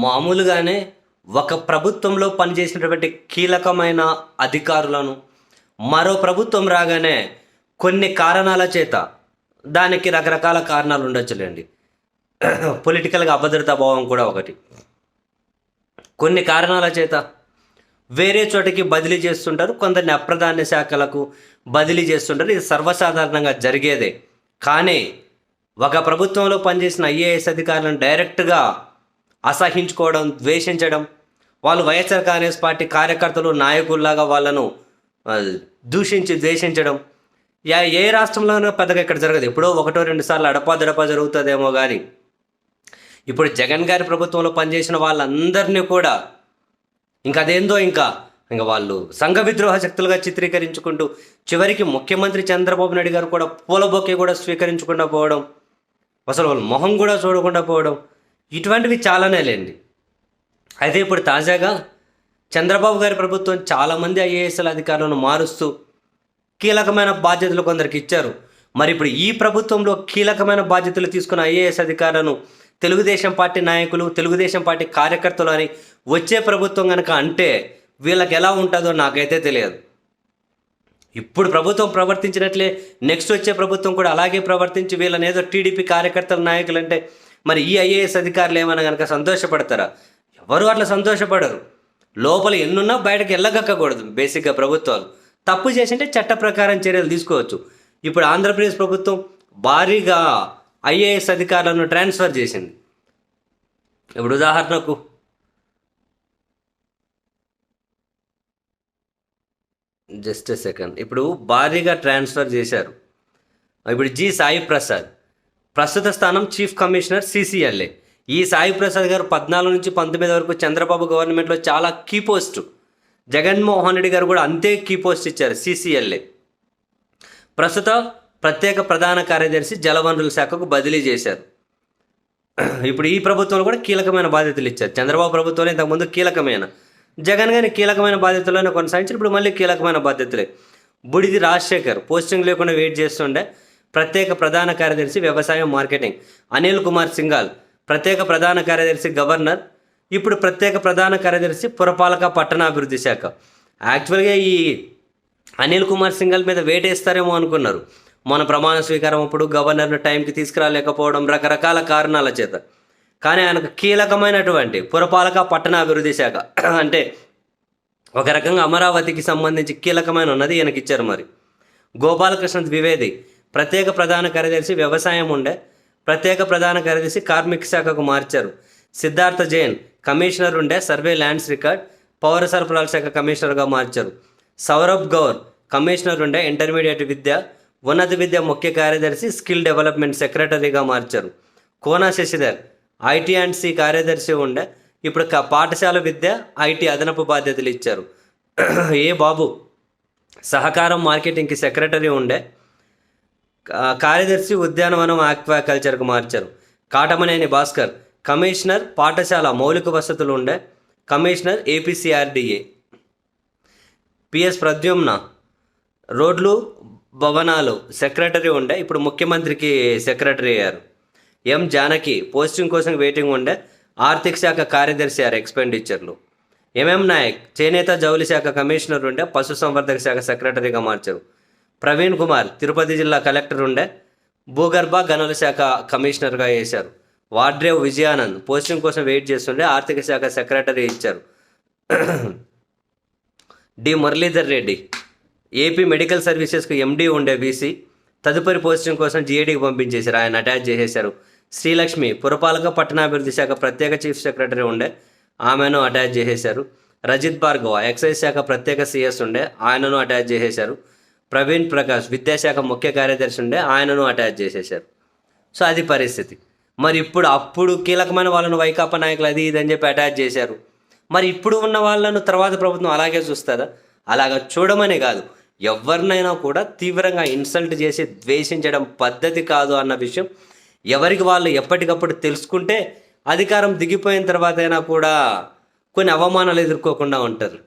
మామూలుగానే ఒక ప్రభుత్వంలో పనిచేసినటువంటి కీలకమైన అధికారులను మరో ప్రభుత్వం రాగానే కొన్ని కారణాల చేత దానికి రకరకాల కారణాలు ఉండొచ్చులేండి. పొలిటికల్గా అభద్రతా భావం కూడా ఒకటి. కొన్ని కారణాల చేత వేరే చోటకి బదిలీ చేస్తుంటారు కొందరిని అప్రధాన్య శాఖలకు బదిలీ చేస్తుంటారు. ఇది సర్వసాధారణంగా జరిగేదే. కానీ ఒక ప్రభుత్వంలో పనిచేసిన ఐఏఎస్ అధికారులను డైరెక్ట్గా అసహించుకోవడం ద్వేషించడం వాళ్ళు వైఎస్ఆర్ కాంగ్రెస్ పార్టీ కార్యకర్తలు నాయకుల్లాగా వాళ్ళను దూషించి ద్వేషించడం. యా ఏ రాష్ట్రంలోనూ పెద్దగా ఇక్కడ జరగదు. ఎప్పుడో ఒకటో రెండు సార్లు అడపాదడపా జరుగుతుందేమో కానీ ఇప్పుడు జగన్ గారి ప్రభుత్వంలో పనిచేసిన వాళ్ళందరినీ కూడా ఇంకా అదేందో ఇంకా ఇంకా వాళ్ళు సంఘ విద్రోహ శక్తులుగా చిత్రీకరించుకుంటూ చివరికి ముఖ్యమంత్రి చంద్రబాబు నాయుడు గారు కూడా పూల బొకే కూడా స్వీకరించకుండా పోవడం అసలు వాళ్ళ మొహం కూడా చూడకుండా పోవడం ఇటువంటివి చాలానే లేండి. అయితే ఇప్పుడు తాజాగా చంద్రబాబు గారి ప్రభుత్వం చాలామంది ఐఏఎస్ఎల్ అధికారులను మారుస్తూ కీలకమైన బాధ్యతలు కొందరికి ఇచ్చారు. మరి ఇప్పుడు ఈ ప్రభుత్వంలో కీలకమైన బాధ్యతలు తీసుకున్న ఐఏఎస్ అధికారులను తెలుగుదేశం పార్టీ నాయకులు తెలుగుదేశం పార్టీ కార్యకర్తలు అని వచ్చే ప్రభుత్వం కనుక అంటే వీళ్ళకి ఎలా ఉంటుందో నాకైతే తెలియదు. ఇప్పుడు ప్రభుత్వం ప్రవర్తించినట్లే నెక్స్ట్ వచ్చే ప్రభుత్వం కూడా అలాగే ప్రవర్తించి వీళ్ళని ఏదో టీడీపీ కార్యకర్తల నాయకులు అంటే మరి ఈ ఐఏఎస్ అధికారులు ఏమైనా కనుక సంతోషపడతారా? ఎవరు అట్లా సంతోషపడరు? లోపల ఎన్నున్నా బయటకు వెళ్ళగక్కకూడదు బేసిక్గా ప్రభుత్వాలు. తప్పు చేసింటే చట్ట ప్రకారం చర్యలు తీసుకోవచ్చు. ఇప్పుడు ఆంధ్రప్రదేశ్ ప్రభుత్వం భారీగా ఐఏఎస్ అధికారులను ట్రాన్స్ఫర్ చేసింది. ఇప్పుడు ఉదాహరణకు జస్ట్ సెకండ్. ఇప్పుడు భారీగా ట్రాన్స్ఫర్ చేశారు. ఇప్పుడు జి సాయి ప్రసాద్ ప్రస్తుత స్థానం చీఫ్ కమిషనర్ సిసిఎల్ఏ. ఈ సాయి ప్రసాద్ గారు పద్నాలుగు నుంచి పంతొమ్మిది వరకు చంద్రబాబు గవర్నమెంట్లో చాలా కీ పోస్టు. జగన్మోహన్ రెడ్డి గారు కూడా అంతే కీ పోస్ట్ ఇచ్చారు సిసిఎల్ఏ. ప్రస్తుత ప్రత్యేక ప్రధాన కార్యదర్శి జలవనరుల శాఖకు బదిలీ చేశారు. ఇప్పుడు ఈ ప్రభుత్వంలో కూడా కీలకమైన బాధ్యతలు ఇచ్చారు. చంద్రబాబు ప్రభుత్వంలో ఇంతకుముందు కీలకమైన. జగన్ గారి కీలకమైన బాధ్యతలను కొనసాగించారు. ఇప్పుడు మళ్ళీ కీలకమైన బాధ్యతలే. బుడిది రాజశేఖర్ పోస్టింగ్ లేకుండా వెయిట్ చేస్తుండే. ప్రత్యేక ప్రధాన కార్యదర్శి వ్యవసాయం మార్కెటింగ్. అనిల్ కుమార్ సింగాల్ ప్రత్యేక ప్రధాన కార్యదర్శి గవర్నర్ ఇప్పుడు ప్రత్యేక ప్రధాన కార్యదర్శి పురపాలక పట్టణాభివృద్ధి శాఖ. యాక్చువల్గా ఈ అనిల్ కుమార్ సింగల్ మీద వేటేస్తారేమో అనుకున్నారు. మన ప్రమాణ స్వీకారం అప్పుడు గవర్నర్ను టైంకి తీసుకురాలేకపోవడం రకరకాల కారణాల చేత. కానీ ఆయనకు కీలకమైనటువంటి పురపాలక పట్టణాభివృద్ధి శాఖ అంటే ఒక రకంగా అమరావతికి సంబంధించి కీలకమైన ఉన్నది ఈయనకిచ్చారు మరి. గోపాలకృష్ణ ద్వివేది. ప్రత్యేక ప్రధాన కార్యదర్శి వ్యవసాయం ఉండే ప్రత్యేక ప్రధాన కార్యదర్శి కార్మిక శాఖకు మార్చారు. సిద్ధార్థ జైన్ కమిషనర్ ఉండే సర్వే ల్యాండ్స్ రికార్డ్ పౌర సరఫరాల శాఖ కమిషనర్గా మార్చారు. సౌరభ్ గౌర్ కమిషనర్ ఉండే ఇంటర్మీడియట్ విద్య ఉన్నత విద్య ముఖ్య కార్యదర్శి స్కిల్ డెవలప్మెంట్ సెక్రటరీగా మార్చారు. Kona Sasidhar IT and C కార్యదర్శి ఉండే ఇప్పుడు పాఠశాల విద్య ఐటీ అదనపు బాధ్యతలు ఇచ్చారు. ఏ బాబు సహకారం మార్కెటింగ్కి సెక్రటరీ ఉండే కార్యదర్శి ఉద్యానవనం ఆక్వాకల్చర్కు మార్చారు. కాటమనేని భాస్కర్ కమిషనర్ పాఠశాల మౌలిక వసతులు ఉండే కమిషనర్ ఏపీసీఆర్డీఏ. పిఎస్ ప్రద్యుమ్న రోడ్లు భవనాలు సెక్రటరీ ఉండే ఇప్పుడు ముఖ్యమంత్రికి సెక్రటరీ అయ్యారు. ఎం జానకి పోస్టింగ్ కోసం వెయిటింగ్ ఉండే ఆర్థిక శాఖ కార్యదర్శి అయ్యారు ఎక్స్పెండిచర్లు. ఎంఎం నాయక్ చేనేత జౌలి శాఖ కమిషనర్ ఉండే పశుసంవర్ధక శాఖ సెక్రటరీగా మార్చారు. ప్రవీణ్ కుమార్ తిరుపతి జిల్లా కలెక్టర్ ఉండే భూగర్భ గనుల శాఖ కమిషనర్గా వేశారు. వాడ్రేవ్ విజయానంద్ పోస్టింగ్ కోసం వెయిట్ చేస్తుండే ఆర్థిక శాఖ సెక్రటరీ ఇచ్చారు. D. Muralidhar Reddy AP medical సర్వీసెస్కు MD ఉండే వీసీ తదుపరి పోస్టింగ్ కోసం జీఏడీకి పంపించేశారు. ఆయన అటాచ్ చేసేశారు. శ్రీలక్ష్మి పురపాలక పట్టణాభివృద్ధి శాఖ ప్రత్యేక చీఫ్ సెక్రటరీ ఉండే ఆమెను అటాచ్ చేసేశారు. రజిత్ భార్గవ ఎక్సైజ్ శాఖ ప్రత్యేక సిఎస్ ఉండే ఆయనను అటాచ్ చేసేశారు. ప్రవీణ్ ప్రకాష్ విద్యాశాఖ ముఖ్య కార్యదర్శి ఉండే ఆయనను అటాచ్ చేసేశారు. సో అది పరిస్థితి. మరి ఇప్పుడు అప్పుడు కీలకమైన వాళ్ళను వైకాపా నాయకులు అది ఇది అని చెప్పి అటాచ్ చేశారు. మరి ఇప్పుడు ఉన్న వాళ్ళను తర్వాత ప్రభుత్వం అలాగే చూస్తారా? అలాగ చూడమనే కాదు. ఎవరినైనా కూడా తీవ్రంగా ఇన్సల్ట్ చేసి ద్వేషించడం పద్ధతి కాదు అన్న విషయం ఎవరికి వాళ్ళు ఎప్పటికప్పుడు తెలుసుకుంటే అధికారం దిగిపోయిన తర్వాత అయినా కూడా కొన్ని అవమానాలు ఎదుర్కోకుండా ఉంటారు.